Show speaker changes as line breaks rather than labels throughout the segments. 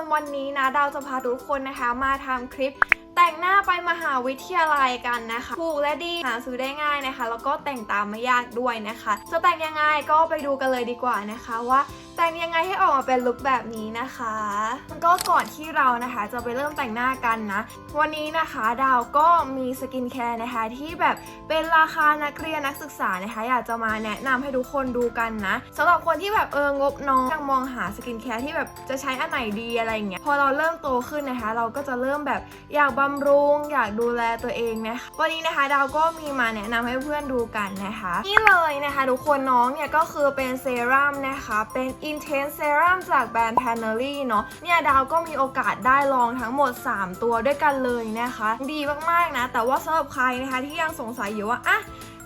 นะคะทุกคนวันนี้นะดาวจะพาทุกคนนะคะ มาทำคลิปแต่งหน้าไปมหาวิทยาลัยกันนะคะถูกและดีหาซื้อได้ง่ายนะคะ แล้วก็แต่งตามไม่ยากด้วยนะคะ จะแต่งยังไงก็ไปดูกันเลยดีกว่านะคะว่า แต่งยังไงให้ออกมาเป็นลุคแบบนี้นะคะมันก็ก่อนที่เรานะคะจะไปเริ่มแต่งหน้ากันนะ วันนี้นะคะดาวก็มีสกินแคร์นะคะที่แบบเป็นราคานักเรียนนักศึกษานะคะ อยากจะมาแนะนำให้ทุกคนดูกันนะสำหรับคนที่แบบเอองบน้อยยังมองหาสกินแคร์ที่แบบจะใช้อันไหนดีอะไรอย่างเงี้ยพอเราเริ่มโตขึ้นนะคะ เราก็จะเริ่มแบบอยากบำรุง อยากดูแลตัวเองนะคะวันนี้นะคะดาวก็มีมาแนะนำให้เพื่อนดูกันนะคะ นี่เลยนะคะ ทุกคนน้องเนี่ยก็คือเป็นเซรั่มนะคะเป็น Intense Serum จากแบรนด์ p a n e l y เนาะเนี่ยดาวก็มีโอกาสได้ลองทั้งหมด 3 ตัวด้วยกันเลยนะคะ ดีมากๆนะ แต่ว่าสำหรับใครนะคะที่ยังสงสัยอยู่ว่าอะ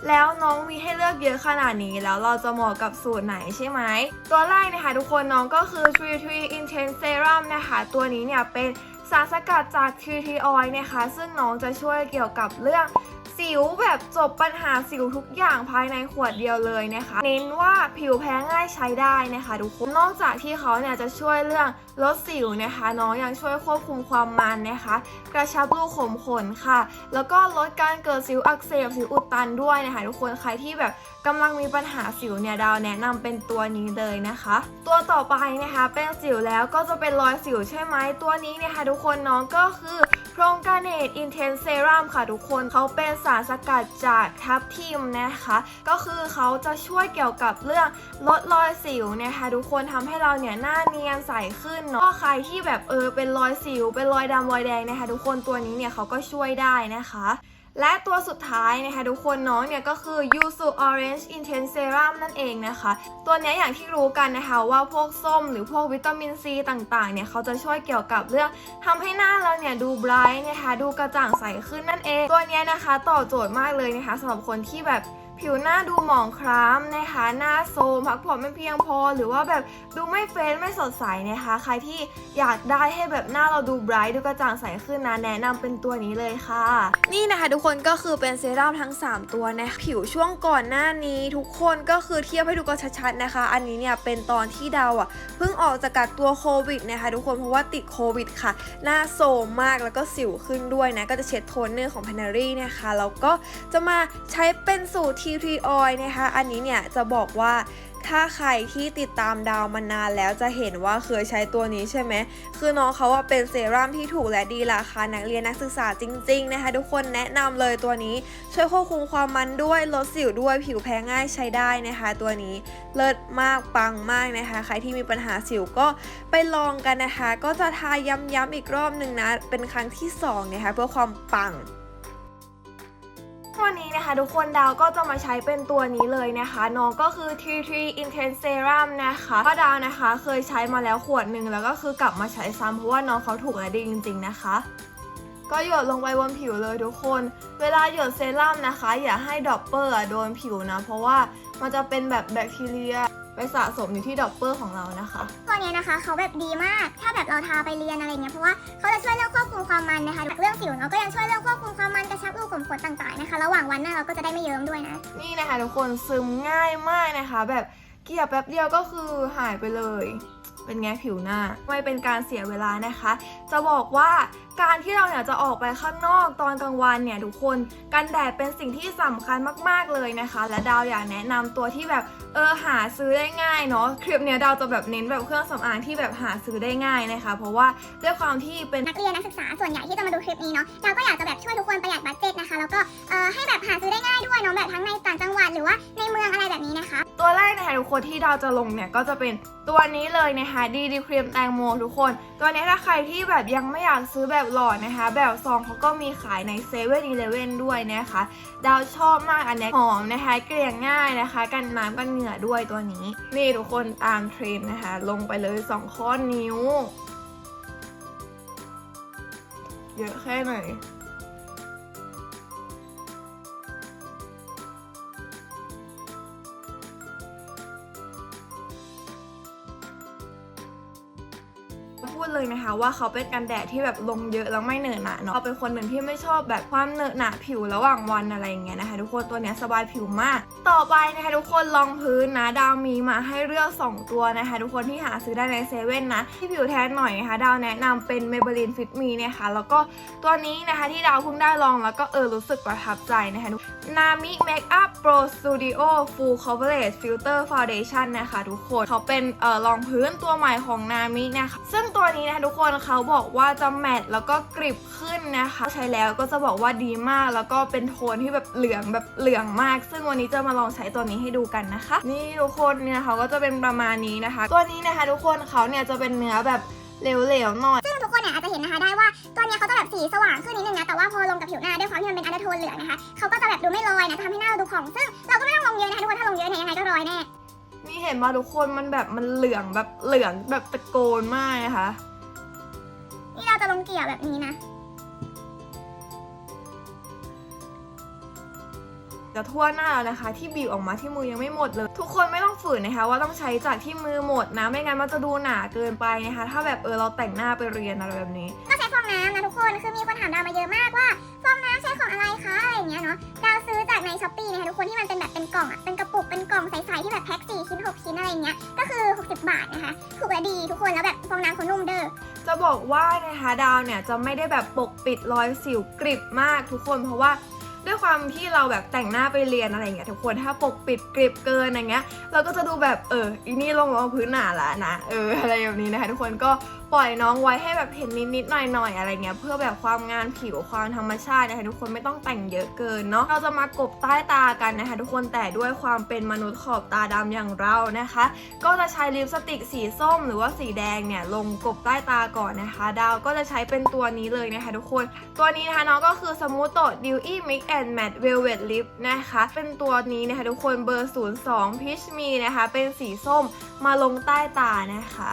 แล้วน้องมีให้เลือกเยอะขนาดนี้แล้วเราจะเหมาะกับสูตรไหนใช่ไหม ตัวแรกนะคะทุกคนน้องก็คือ Tree Tree Intense Serum นะคะ ตัวนี้เนี่ยเป็นสารสกัดจาก Tree Tree Oil นะคะ ซึ่งน้องจะช่วยเกี่ยวกับเรื่อง สิวแบบจบปัญหาสิวทุกอย่างภายในขวดเดียวเลยนะคะ เน้นว่าผิวแพ้ง่ายใช้ได้นะคะทุกคน นอกจากที่เขาเนี่ยจะช่วยเรื่องลดสิวนะคะน้องยังช่วยควบคุมความมันนะคะ กระชับรูขุมขนค่ะ แล้วก็ลดการเกิดสิวอักเสบสิวอุดตันด้วยนะคะทุกคนใครที่แบบกำลังมีปัญหาสิวเนี่ยดาวแนะนำเป็นตัวนี้เลยนะคะ ตัวต่อไปนะคะเป็นสิวแล้วก็จะเป็นรอยสิวใช่ไหมตัวนี้เนี่ยค่ะทุกคนน้องก็คือโครงการเนตอินเทนเซรัมค่ะทุกคนเขาเป็นสารสกัดจากทับทิมนะคะ ก็คือเขาจะช่วยเกี่ยวกับเรื่องลดรอยสิวนะคะทุกคนทำให้เราเนี่ยหน้าเนียนใสขึ้นเนาะก็ใครที่แบบเออเป็นรอยสิว เป็นรอยดำรอยแดงนะคะทุกคนตัวนี้เนี่ยเขาก็ช่วยได้นะคะและตัวสุดท้ายนะคะทุกคนน้องเนี่ยก็คือ Yuzu Orange Intense Serum นั่นเองนะคะ ตัวนี้อย่างที่รู้กันนะคะว่าพวกส้มหรือพวกวิตามินซีต่างๆเนี่ยเขาจะช่วยเกี่ยวกับเรื่องทำให้หน้าเราเนี่ยดูไบรท์นะคะดูกระจ่างใสขึ้นนั่นเอง ตัวนี้นะคะตอบโจทย์มากเลยนะคะสำหรับคนที่แบบ ผิวหน้าดูหมองคล้ำนะคะ หน้าโซมพักผ่อนไม่เพียงพอ หรือว่าแบบดูไม่เฟรชไม่สดใสนะคะ ใครที่อยากได้ให้แบบหน้าเราดูไบรท์ดูกระจ่างใสขึ้นนะแนะนำเป็นตัวนี้เลยค่ะ นี่นะคะ ทุกคนก็คือเป็นเซรั่มทั้ง 3 ตัวนะผิวช่วงก่อนหน้านี้ ทุกคนก็คือเทียบให้ดูกันชัดๆนะคะ อันนี้เนี่ยเป็นตอนที่ดาวอะเพิ่งออกจากกักตัวโควิดนะคะทุกคนเพราะว่าติดโควิดค่ะ หน้าโซมมากแล้วก็สิวขึ้นด้วยนะก็จะเช็ดโทนเนอร์ของ p a n e r y นะคะแล้วก็จะมาใช้เป็นสูตร T3 Oil นะคะ อันนี้เนี่ยจะบอกว่าถ้าใครที่ติดตามดาวมานานแล้วจะเห็นว่าเคยใช้ตัวนี้ใช่ไหม คือน้องเขาว่าเป็นเซรั่มที่ถูกและดีราคานักเรียนนักศึกษาจริงๆนะคะทุกคนแนะนำเลยตัวนี้ ช่วยควบคุมความมันด้วยลดสิวด้วยผิวแพ้ง่ายใช้ได้นะคะ ตัวนี้เลิศมากปังมากนะคะ ใครที่มีปัญหาสิวก็ไปลองกันนะคะ ก็จะทาย้ำๆอีกรอบหนึ่งนะ เป็นครั้งที่สองนะคะเพื่อความปัง วันนี้นะคะทุกคนดาวก็จะมาใช้เป็นตัวนี้เลยนะคะน้องก็คือ T3 Intense Serum นะคะเพราะดาวนะคะเคยใช้มาแล้วขวดหนึ่งแล้วก็คือกลับมาใช้ซ้ำเพราะว่าน้องเขาถูกและดีจริง ๆ นะคะ ก็หยดลงไปบนผิวเลยทุกคน เวลาหยดเซรั่มนะคะ อย่าให้ดอปเปอร์โดนผิวนะ เพราะว่ามันจะเป็นแบบแบคทีเรีย ไปสะสมอยู่ที่ดอปเปอร์ของเรานะคะ
ตัวเนี้ยนะคะเขาแบบดีมาก ถ้าแบบเราทาไปเรียนอะไรเงี้ยเพราะว่าเขาจะช่วยเรื่องควบคุมความมันนะคะเรื่องสิวเนาะก็ยังช่วยเรื่องควบคุมความมันกระชับรูขุมขนต่างๆนะคะระหว่างวันหน้าเราก็จะได้ไม่เยิ้มด้วยนะ
นี่นะคะทุกคนซึมง่ายมากนะคะ แบบเกลี่ยแป๊บเดียวก็คือหายไปเลย เป็นไงผิวหน้า ไม่เป็นการเสียเวลานะคะ จะบอกว่าการที่เราเนี่ยจะออกไปข้างนอกตอนกลางวันเนี่ยทุกคนกันแดดเป็นสิ่งที่สำคัญมากๆเลยนะคะ และดาวอยากแนะนำตัวที่แบบเออหาซื้อได้ง่ายเนาะคลิปเนี้ยดาวจะแบบเน้นแบบเครื่องสำอางที่แบบหาซื้อได้ง่ายนะคะ เพราะว่าด้วยความที่เป็น
นักเรียนนักศึกษาส่วนใหญ่ที่จะมาดูคลิปนี้เนาะเราก็อยากจะแบบช่วยทุกคนประหยัดบัตเจ็ตนะคะแล้วก็เออให้แบบหาซื้อได้ง่ายด้วยเนาะแบบทั้งในต่างจังหวัดหรือว่าในเมืองอะไรแบบนี้นะคะ
ตัวแรกนะคะทุกคนที่ดาวจะลงเนี่ยก็จะเป็นตัวนี้เลยนะคะดีดีครีมแตงโมทุกคน ตัวนี้ถ้าใครที่แบบยังไม่อยากซื้อแบบหลอดนะคะ แบบซองเขาก็มีขายในเซเว่นอีเลเว่นด้วยนะคะ ดาวชอบมากอันนี้หอมนะคะ เกลี่ยง่ายนะคะ กันน้ำกันเหงื่อด้วยตัวนี้ นี่ทุกคนตามเทรนนะคะ ลงไปเลยสองข้อนิ้ว เยอะแค่ไหน พูดเลยนะคะว่าเขาเป็นกันแดดที่แบบลงเยอะแล้วไม่เหนอะหนะเนาะเราเป็นคนหนึ่งที่ไม่ชอบแบบความเหนอะหนะผิวระหว่างวันอะไรอย่างเงี้ยนะคะทุกคนตัวเนี้ยสบายผิวมาก ต่อไปนะคะทุกคนรองพื้นนะดาวมีมาให้เลือก 2 ตัวนะคะทุกคนที่หาซื้อได้ในเซเว่นนะที่ผิวแทนหน่อยนะคะดาวแนะนำเป็น Maybelline Fit Me นะคะแล้วก็ตัวนี้นะคะที่ดาวเพิ่งได้ลองแล้วก็เออรู้สึกประทับใจนะคะนามิ Makeup Pro Studio Full Coverage Filter Foundation นะคะทุกคนเขาเป็นเอ่อรองพื้นตัวใหม่ของนามินะคะซึ่งตัวนี้นะคะทุกคนเขาบอกว่าจะแมตต์แล้วก็กริบขึ้นนะคะ ใช้แล้วก็จะบอกว่าดีมากแล้วก็เป็นโทนที่แบบเหลืองแบบเหลืองมาก ซึ่งวันนี้จะมาลองใช้ตัวนี้ให้ดูกันนะคะ นี่ทุกคนเนี่ยเขาก็จะเป็นประมาณนี้นะคะ ตัวนี้นะคะ ทุกคนเขาเนี่ยจะเป็นเนื้อแบบเหลวๆหน่อย
ซึ่งทุกคนเนี่ยอาจจะเห็นนะคะได้ว่าตัวเนี้ยเขาจะแบบสีสว่างขึ้นนิดนึงนะแต่ว่าพอลงกับผิวหน้าด้วยความที่มันเป็นอันเดอร์โทนเหลืองนะคะเขาก็จะแบบดูไม่ลอยนะทำให้หน้าเราดูผ่องซึ่งเราก็ไม่ต้องลงเยอะนะคะทุกคนถ้าลงเยอะเนี่ยยังไงก็ลอยแน่
เห็นมาทุกคนมันแบบมันเหลืองแบบเหลืองแบบตะโกนมากนะคะ
นี่เราจะลงเกลี่ยแบบนี้นะ
จะทั่วหน้าแล้วนะคะ ที่บีบออกมาที่มือยังไม่หมดเลย ทุกคนไม่ต้องฝืนนะคะ ว่าต้องใช้จากที่มือหมดนะไม่งั้นมันจะดูหนาเกินไปนะคะ ถ้าแบบเออเราแต่งหน้าไปเรียนอะไรแบบนี้
ก็ใช้ฟองน้ำนะทุกคนคือมีคนถามดาวมาเยอะมากว่าฟองน้ำใช้ของอะไรคะอะไรอย่างเงี้ยเนาะดาวซื้อจาก ในช้อปปี้นะคะทุกคนที่มันเป็นแบบเป็นกล่องอะเป็นกระปุกเป็นกล่องใสๆที่แบบแพ็ค4ชิ้น 6 ชิ้นอะไรเงี้ยก็คือ 60 บาทนะคะถูกและดีทุกคนแล้วแบบฟองน้ำเขานุ่มเด้อ
จะบอกว่านะคะดาวเนี่ยจะไม่ได้แบบปกปิดรอยสิวกริบมากทุกคน เพราะว่าด้วยความที่เราแบบแต่งหน้าไปเรียนอะไรเงี้ยทุกคนถ้าปกปิดกริบเกินอย่างเงี้ย เราก็จะดูแบบเอออีนี่ลงรองพื้นหนาละนะเอออะไรแบบนี้นะคะทุกคนก็ ปล่อยน้องไว้ให้แบบเห็นนิดๆหน่อยๆอะไรเงี้ยเพื่อแบบความงานผิวความธรรมชาตินะคะทุกคนไม่ต้องแต่งเยอะเกินเนาะเราจะมากบใต้ตากันนะคะทุกคนแต่ด้วยความเป็นมนุษย์ขอบตาดำอย่างเรานะคะ ก็จะใช้ลิปสติกสีส้มหรือว่าสีแดงเนี่ยลงกบใต้ตาก่อนนะคะ ดาวก็จะใช้เป็นตัวนี้เลยนะคะทุกคน ตัวนี้นะคะน้องก็คือสมูทโตดิวอี้มิกแอนด์แมทเวลเวดลิปนะคะ เป็นตัวนี้นะคะทุกคนเบอร์ 02 Peach Me นะคะ เป็นสีส้มมาลงใต้ตานะคะ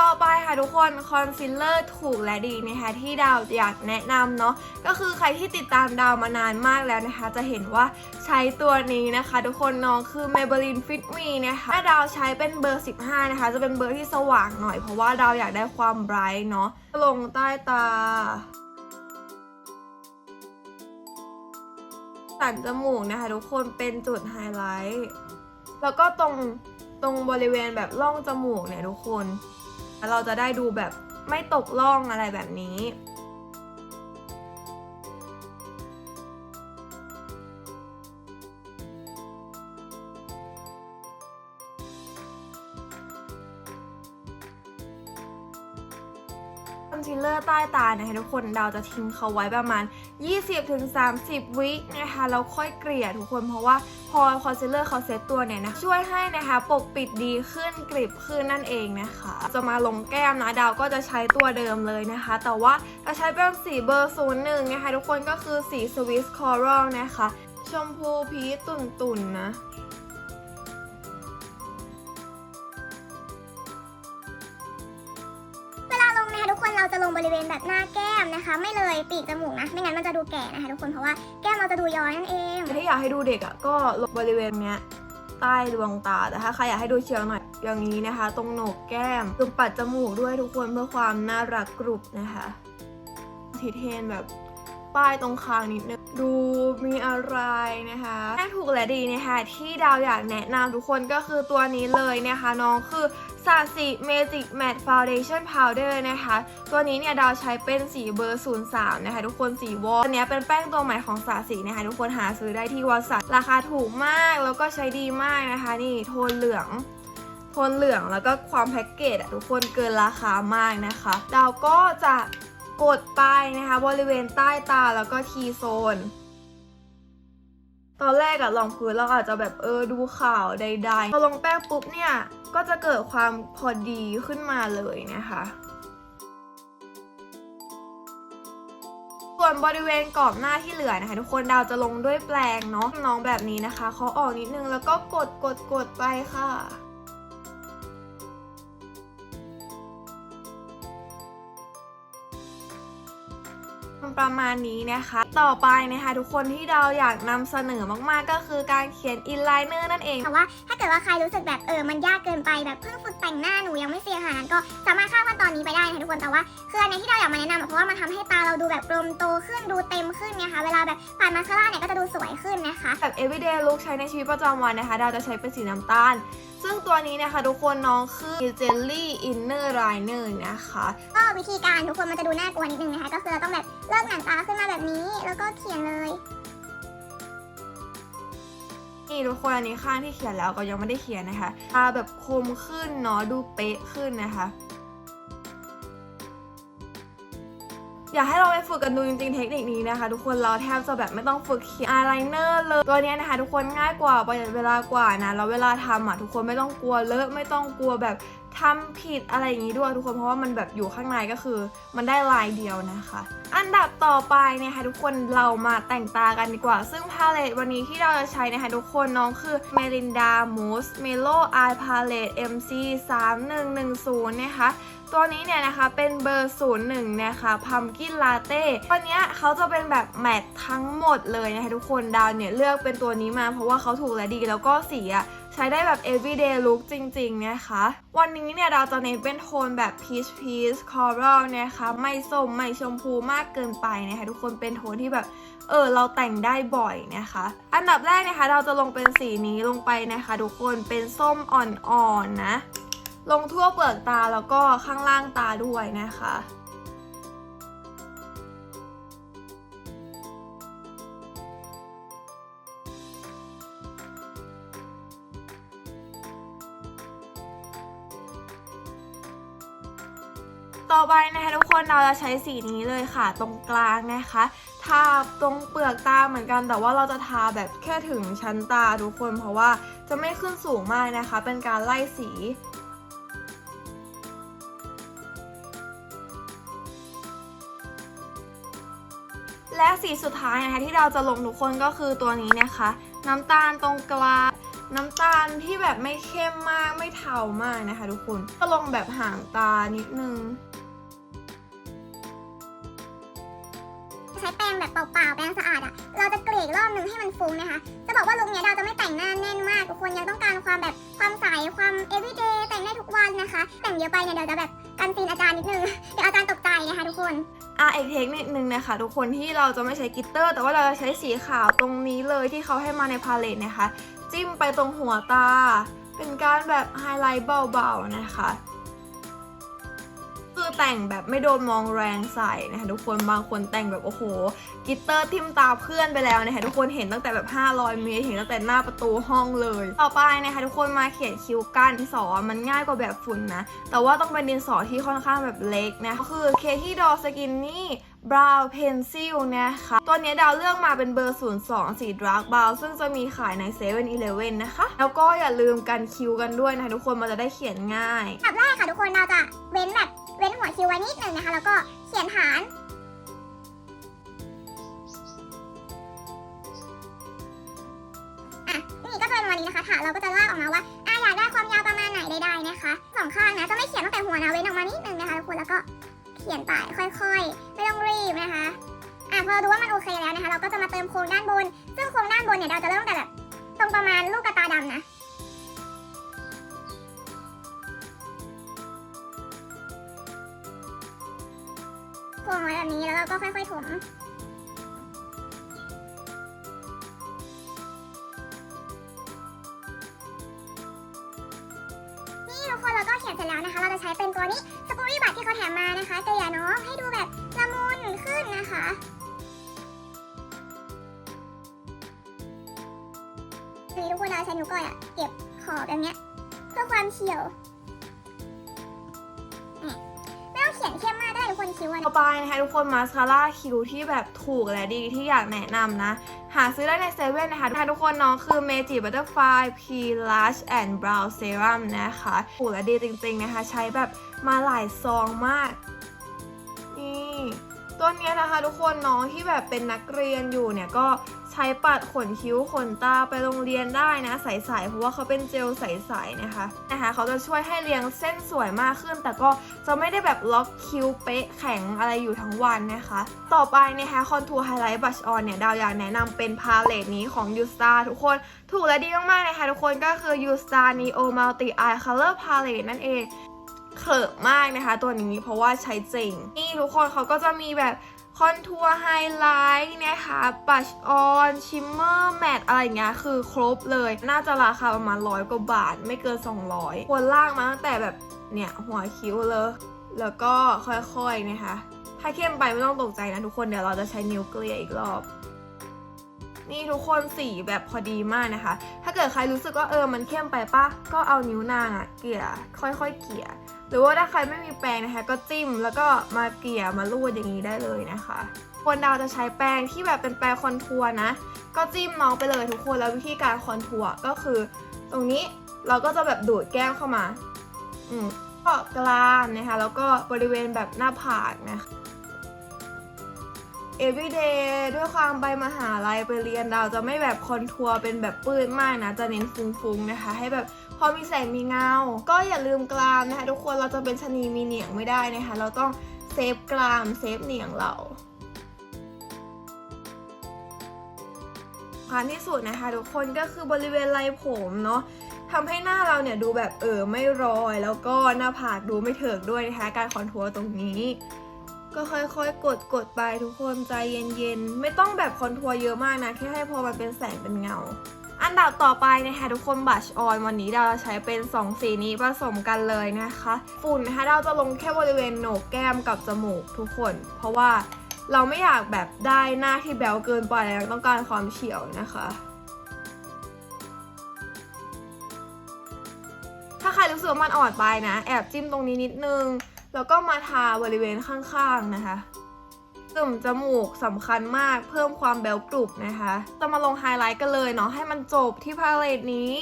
ต่อไปค่ะทุกคนคอนซีลเลอร์ถูกและดีนะคะที่ดาวอยากแนะนำเนาะก็คือใครที่ติดตามดาวมานานมากแล้วนะคะ จะเห็นว่าใช้ตัวนี้นะคะ ทุกคนน้องคือ Maybelline Fit Me นะคะถ้าดาวใช้เป็นเบอร์ 15 นะคะ จะเป็นเบอร์ที่สว่างหน่อยเพราะว่าดาวอยากได้ความไบรท์เนาะลงใต้ตาสันจมูกนะคะ ทุกคนเป็นจุดไฮไลท์แล้วก็ตรงตรงบริเวณแบบร่องจมูกเนี่ยทุกคน เราจะได้ดูแบบไม่ตกล่องอะไรแบบนี้คอนซีลเลอร์ใต้ตานะคะทุกคนดาวจะทิ้งเขาไว้ประมาณ 20-30 วินะคะแล้วค่อยเกลี่ยทุกคนเพราะว่า อคอนซีลเลอร์เขาเซตตัวเนี่ยนะช่วยให้นะคะปกปิดดีขึ้นกริบขึ้นนั่นเองนะคะ จะมาลงแก้มนะดาวก็จะใช้ตัวเดิมเลยนะคะ แต่ว่าจะใช้เป็นสีเบอร์ศูนย์หนึ่งนะคะทุกคนก็คือสีสวิสคอรัลนะคะ ชมพูพีชตุ่นๆนนะ
จะลงบริเวณแบบหน้าแก้มนะคะ ไม่เลยปีกจมูกนะ ไม่งั้นมันจะดูแก่นะคะทุกคนเพราะว่าแก้มเราจะดูย้อยนั่นเอง
ถ้าอยากให้ดูเด็กอะ่ะก็ลงบริเวณเนี้ยใต้ดวงตาแต่ถ้าใครอยากให้ดูเชียวหน่อยอย่างนี้นะคะ ตรงโหนกแก้มตรงปัดจมูกด้วยทุกคนเพื่อความน่ารักกรุบนะคะทิเทนแบบป้ายตรงคางนิดนึงดู มีอะไรนะคะแม่ถูกและดีนะคะที่ดาวอยากแนะนำทุกคนก็คือตัวนี้เลยนะคะ น้องคือซาสิเมจิกแมตฟาวเดชั่นพาวเดอร์นะคะ ตัวนี้เนี่ยดาวใช้เป็นสีเบอร์ 03 นะคะ ทุกคนสีวอลอันเนี้ยเป็นแป้งตัวใหม่ของสาสีนะคะ ทุกคนหาซื้อได้ที่วอลสัตราคาถูกมากแล้วก็ใช้ดีมากนะคะ นี่โทนเหลืองโทนเหลืองแล้วก็ความแพ็กเกจอะทุกคนเกินราคามากนะคะดาวก็จะกดไปนะคะ บริเวณใต้ตาแล้วก็ทีโซน ตอนแรกอะลองพื้นเราอาจจะแบบเออดูข่าวใดๆ พอลงแป้งปุ๊บเนี่ย ก็จะเกิดความพอดีขึ้นมาเลยนะคะ ส่วนบริเวณกรอบหน้าที่เหลือนะคะ ทุกคนดาวจะลงด้วยแปรงเนาะน้องแบบนี้นะคะเขาออกนิดนึงแล้วก็กดกดกดไปค่ะ ประมาณนี้นะคะ ต่อไปนะคะ ทุกคนที่เราอยากนำเสนอมากๆก็คือการเขียนอินไลเนอร์นั่นเอง
แต่ว่าถ้าเกิดว่าใครรู้สึกแบบเออมันยากเกินไปแบบเพิ่งฝึกแต่งหน้าหนูยังไม่เสียหายนั้นก็สามารถข้ามขั้นตอนนี้ไปได้นะคะทุกคนแต่ว่าคืออันเนี้ยที่เราอยากมาแนะนำอะเพราะว่ามันทำให้ตาเราดูแบบกลมโตขึ้นดูเต็มขึ้นเนี่ยค่ะเวลาแบบผ่านมาสคาร่าเนี่ยก็จะดูสวยขึ้นนะคะ
แบบ everyday look ใช้ในชีวิตประจำวันนะคะ เราจะใช้เป็นสีน้ำตาล ซึ่งตัวนี้นะคะทุกคนน้องคือ jelly inner liner นะคะ
ก็วิธีการทุกคนมันจะดูน่ากลัวนิดนึงนะคะก็คือเราต้องแบบเลิกหนังตาขึ้นมาแบบนี้ แล้วก็เขียนเลย
นี่ทุกคนอันนี้ข้างที่เขียนแล้วก็ยังไม่ได้เขียนนะคะตาแบบคมขึ้นเนาะดูเป๊ะขึ้นนะคะ อยากให้เราไปฝึกกันดูจริงๆเทคนิคนี้นะคะ ทุกคนเราแทบจะแบบไม่ต้องฝึกเขียนอายไลเนอร์เลยตัวนี้นะคะ ทุกคนง่ายกว่าประหยัดเวลากว่านะแล้วเวลาทำอะทุกคนไม่ต้องกลัวเลอะไม่ต้องกลัวแบบ ทำผิดอะไรอย่างนี้ด้วยทุกคนเพราะว่ามันแบบอยู่ข้างในก็คือ มันได้ลายเดียวนะคะ อันดับต่อไปนะคะทุกคนเรามาแต่งตากันดีกว่า ซึ่งพาเลตวันนี้ที่เราจะใช้นะคะทุกคนน้องคือ Melinda Mousse Melo Eye Palette MC 3110 นะคะตัวนี้เนี่ยนะคะเป็นเบอร์ 01 นะคะพัมกินลาเต้ตัวเนี้ยเขาจะเป็นแบบแมตทั้งหมดเลยนะคะทุกคนดาวเนี่ยเลือกเป็นตัวนี้มาเพราะว่าเขาถูกและดีแล้วก็สีอะ ใช้ได้แบบ everyday look จริงๆนะคะ วันนี้เนี่ยเราจะเน้นเป็นโทนแบบ peach peach coral นะคะไม่ส้มไม่ชมพูมากเกินไปนะคะทุกคนเป็นโทนที่แบบเออเราแต่งได้บ่อยนะคะ อันดับแรกนะคะเราจะลงเป็นสีนี้ลงไปนะคะ ทุกคนเป็นส้มอ่อนๆนะลงทั่วเปลือกตาแล้วก็ข้างล่างตาด้วยนะคะ ต่อไปนะคะทุกคนเราจะใช้สีนี้เลยค่ะตรงกลางนะคะทาตรงเปลือกตาเหมือนกัน แต่ว่าเราจะทาแบบแค่ถึงชั้นตาทุกคน เพราะว่าจะไม่ขึ้นสูงมากนะคะ เป็นการไล่สีและสีสุดท้ายนะคะที่เราจะลงทุกคนก็คือตัวนี้นะคะ น้ำตาลตรงกลางน้ำตาลที่แบบไม่เข้มมากไม่เทามากนะคะ ทุกคนก็ลงแบบห่างตานิดนึง
เปล่าๆแปรงสะอาดอะเราจะเกลี่ยอีกรอบนึงให้มันฟุ้งนะคะ จะบอกว่าลุคเนี้ยเราจะไม่แต่งหน้าแน่นมากทุกคนยังต้องการความแบบความใสความ everyday แต่งได้ทุกวันนะคะ แต่งเยอะไปเนี่ยเดี๋ยวจะแบบกันซีนอาจารย์นิดนึงเดี๋ยวอาจารย์ตกใจนะคะทุกคน
อะอีกเทคนิคนึงนะคะทุกคนที่เราจะไม่ใช้กิตเตอร์ แต่ว่าเราจะใช้สีขาวตรงนี้เลยที่เขาให้มาในพาเลตนะคะ จิ้มไปตรงหัวตา เป็นการแบบไฮไลท์เบาๆนะคะ คือแต่งแบบไม่โดนมองแรงใส่นะคะทุกคนบางคนแต่งแบบโอ้โหกิตเตอร์ทิ่มตาเพื่อนไปแล้วนะคะทุกคนเห็นตั้งแต่แบบ 500 เมตรเห็นตั้งแต่หน้าประตูห้องเลย ต่อไปนะคะทุกคนมาเขียนคิ้วก้นที่สอมันง่ายกว่าแบบฝุ่นนะ แต่ว่าต้องเป็นดินสอที่ค่อนข้างแบบเล็กนะก็คือเคที่ดอสกินนี่บราวเพนซิลนะคะ ตัวนี้ดาวเลือกมาเป็นเบอร์ 02 สีดราร์กบราวซึ่งจะมีขายใน7 e เ e ่ e อนะคะ แล้วก็อย่าลืมกันคิวกันด้วยนะคะทุกคนมันจะได้เขียนง่าย
อันดับแรกค่ะทุกคนเราจะเว้นแบบ เว้นหัวคิวไว้นิดหนึ่งนะคะ แล้วก็เขียนฐาน อะนี่ก็จะเป็นะมาณนี้นะคะ ฐานเราก็จะลากออกมาว่าอะอยากได้ความยาวประมาณไหนใดๆนะคะสองข้างนะจะไม่เขียนตั้งแต่หัวนะเว้นออกมานิดนึงนะคะทุกคนแล้วก็เขียนไปค่อยๆ ไม่ต้องรีบนะคะอะพอเราดูว่ามันโอเคแล้วนะคะ เราก็จะมาเติมโครงด้านบน ซึ่งโครงด้านบนเนี่ยเราจะเริ่มตั้งแต่แบบตรงประมาณลูกกระตาดำนะ ก็ค่อยๆถมนี่ทุกคนเราก็เขียนเสร็จแล้วนะคะ เราจะใช้เป็นตัวนี้สกูรี่บัตที่เขาแถมมานะคะเกลี่ยเนาะให้ดูแบบละมุนขึ้นนะคะนี่ทุกคนเราใช้นิ้วก้อยอะเก็บขอบแบบเนี้ยเพื่อความเฉียว คิดว่า
ต่อไปนะคะทุกคนมาสคาร่าคิ้วที่แบบถูกและดีที่อยากแนะนำนะ หาซื้อได้ในเซเว่นนะคะทุกคนน้องคือ Magic Butterfly P Lash and Brow Serum นะคะถูกและดีจริงๆนะคะ ใช้แบบมาหลายซองมาก นี่ตัวนี้นะคะทุกคนน้องที่แบบเป็นนักเรียนอยู่เนี่ยก็ ใช้ปัดขนคิ้วขนตาไปโรงเรียนได้นะ ใสๆเพราะว่าเขาเป็นเจลใสๆนะคะนะคะเขาจะช่วยให้เรียงเส้นสวยมากขึ้น แต่ก็จะไม่ได้แบบล็อกคิ้วเป๊ะแข็งอะไรอยู่ทั้งวันนะคะ ต่อไปนะคะคอนทัวร์ไฮไลท์บัชออนเนี่ยดาวอยากแนะนำเป็นพาเลตนี้ของ u s t a r ทุกคนถูกและดีมากๆนะคะทุกคนก็คือ u s t a r Neo Multi Eye Color Palette นั่นเองเขิบมากนะคะตัวนี้เพราะว่าใช้จริง นี่ทุกคนเขาก็จะมีแบบ คอนทัวร์ไฮไลท์นะคะบัชออนชิมเมอร์แมตอะไรเงี้ยคือครบเลย น่าจะราคาประมาณร้อยกว่าบาท ไม่เกิน 200ควรล่างมาตั้งแต่แบบเนี่ยหัวคิ้วเลย แล้วก็ค่อยๆนะคะ ถ้าเข้มไปไม่ต้องตกใจนะทุกคนเดี๋ยวเราจะใช้นิ้วเกลี่ยอีกรอบนี่ทุกคนสีแบบพอดีมากนะคะ ถ้าเกิดใครรู้สึกว่าเออมันเข้มไปปะก็เอานิ้วนางอะเกลี่ยค่อยๆเกลี่ย หรือว่าถ้าใครไม่มีแปรงนะคะ ก็จิ้มแล้วก็มาเกลี่ยมาลูดอย่างนี้ได้เลยนะคะคนดาวจะใช้แปรงที่แบบเป็นแปรงคอนทัวร์นะ ก็จิ้มน้องไปเลยทุกคนแล้ววิธีการคอนทัวร์ก็คือ ตรงนี้เราก็จะแบบดูดแก้มเข้ามา อืมก็กลางนะคะ แล้วก็บริเวณแบบหน้าผากนะคะ everyday ด้วยความไปมหาลัยไปเรียนเราจะไม่แบบคอนทัวร์เป็นแบบปื้นมากนะ จะเน้นฟุ้งๆนะคะ ให้แบบ พอมีแสงมีเงา ก็อย่าลืมกรามนะคะทุกคนเราจะเป็นชนีมีเหนียงไม่ได้นะคะ เราต้องเซฟกรามเซฟเหนียงเราสำคัญที่สุดนะคะทุกคนก็คือบริเวณไหล่ผมเนาะทำให้หน้าเราเนี่ยดูแบบเออไม่รอย แล้วก็หน้าผากดูไม่เถิกด้วยนะคะการคอนทัวร์ตรงนี้ ก็ค่อยๆ กดกดไปทุกคนใจเย็นๆ ไม่ต้องแบบคอนทัวร์เยอะมากนะ แค่ให้พอมันเป็นแสงเป็นเงา อันดับต่อไปนะคะทุกคนบัชออนวันนี้ดาจะใช้เป็น 2 สีนี้ผสมกันเลยนะคะ ฝุ่นนะคะดาจะลงแค่บริเวณโหนกแก้มกับจมูกทุกคน เพราะว่าเราไม่อยากแบบได้หน้าที่แบวเกินไปเราต้องการความเฉียวนะคะถ้าใครรู้สึกว่ามันอ่อนไปนะ แอบจิ้มตรงนี้นิดนึง แล้วก็มาทาบริเวณข้างๆนะคะ ตุ่มจมูกสำคัญมากเพิ่มความแบวกรุบนะคะจะมาลงไฮไลท์กันเลยเนาะให้มันจบที่พาเลตนี้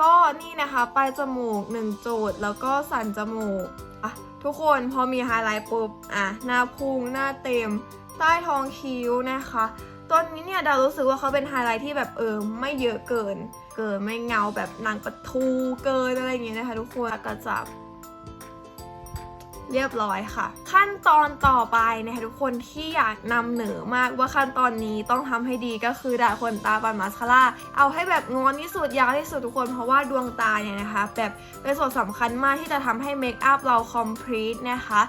ก็นี่นะคะปลายจมูก1จุดแล้วก็สันจมูกอะทุกคนพอมีไฮไลท์ปุ๊บอะหน้าพุงหน้าเต็ม ใต้ท้องคิ้วนะคะตัวนี้เนี่ยดาวรู้สึกว่าเขาเป็นไฮไลท์ที่แบบเออไม่เยอะเกิน เกินไม่เงาแบบนางประทูเกินอะไรอย่างเงี้ยนะคะ ทุกคนกระจับ เรียบร้อยค่ะ ขั้นตอนต่อไปนะคะทุกคนที่อยากนำเหนือมากว่าขั้นตอนนี้ต้องทำให้ดีก็คือดาขนตาปันมาสคาร่าเอาให้แบบงอนที่สุดยาวที่สุดทุกคนเพราะว่าดวงตาเนี่ยนะคะ แบบเป็นส่วนสำคัญมากที่จะทำให้เมคอัพเรา complete นะคะ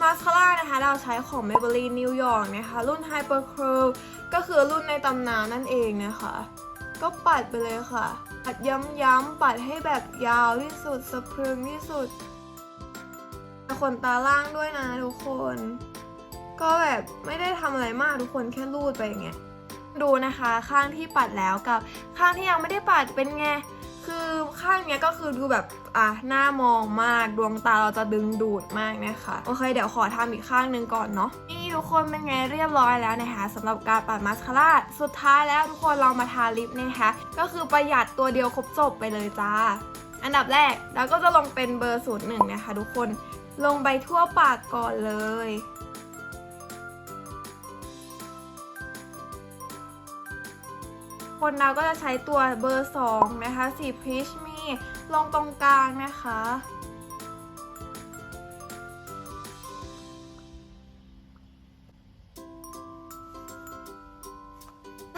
มาสคาร่านะคะเราใช้ของ Maybelline New York นะคะรุ่น Hyper Curl ก็คือรุ่นในตำนานนั่นเองนะคะ ก็ปัดไปเลยค่ะ ปัดย้ำๆปัดให้แบบยาวที่สุดสะพรึงที่สุดขนตาล่างด้วยนะทุกคน ก็แบบไม่ได้ทำอะไรมากทุกคนแค่รูดไปอย่างเงี้ยดูนะคะข้างที่ปัดแล้วกับข้างที่ยังไม่ได้ปัดเป็นไง ข้างเนี้ยก็คือดูแบบอะหน้ามองมากดวงตาเราจะดึงดูดมากนะคะโอเคเดี๋ยวขอทำอีกข้างหนึ่งก่อนเนาะนี่ทุกคนเป็นไงเรียบร้อยแล้วนะคะสำหรับการปัดมาสคาร่าสุดท้ายแล้วทุกคนเรามาทาลิปนะคะก็คือประหยัดตัวเดียวครบจบไปเลยจ้า อันดับแรกเราก็จะลงเป็นเบอร์ศูนย์หนึ่งนะคะ ทุกคนลงไปทั่วปากก่อนเลยคนเราก็จะใช้ตัวเบอร์ 2 นะคะสีพีชมี ลงตรงกลางนะคะ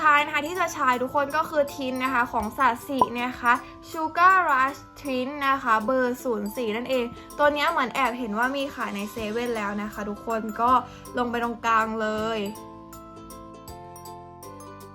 ท้ายนะคะที่จะใช้ทุกคนก็คือทินนะคะของสัตสีนะคะ Sugar Rush Tint นะคะเบอร์ 04 นั่นเอง ตัวนี้เหมือนแอบเห็นว่ามีขายในเซเว่นแล้วนะคะ ทุกคนก็ลงไปตรงกลางเลย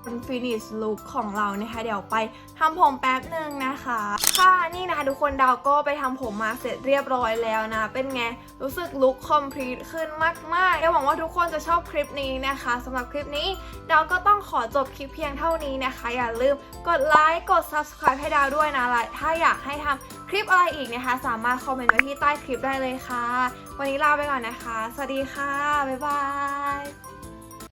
เป็นฟินิชลุคของเรานะคะ เดี๋ยวไปทำผมแป๊บหนึ่งนะคะ ค่ะนี่นะคะทุกคนดาวก็ไปทำผมมาเสร็จเรียบร้อยแล้วนะ เป็นไง รู้สึกลุคคอมพลีทขึ้นมากๆและหวังว่าทุกคนจะชอบคลิปนี้นะคะสำหรับคลิปนี้ดาวก็ต้องขอจบคลิปเพียงเท่านี้นะคะ อย่าลืมกดไลค์กด subscribe ให้ดาวด้วยนะละถ้าอยากให้ทำคลิปอะไรอีกนะคะ สามารถคอมเมนต์ไว้ที่ใต้คลิปได้เลยค่ะ วันนี้ลาไปก่อนนะคะ สวัสดีค่ะ บ๊ายบาย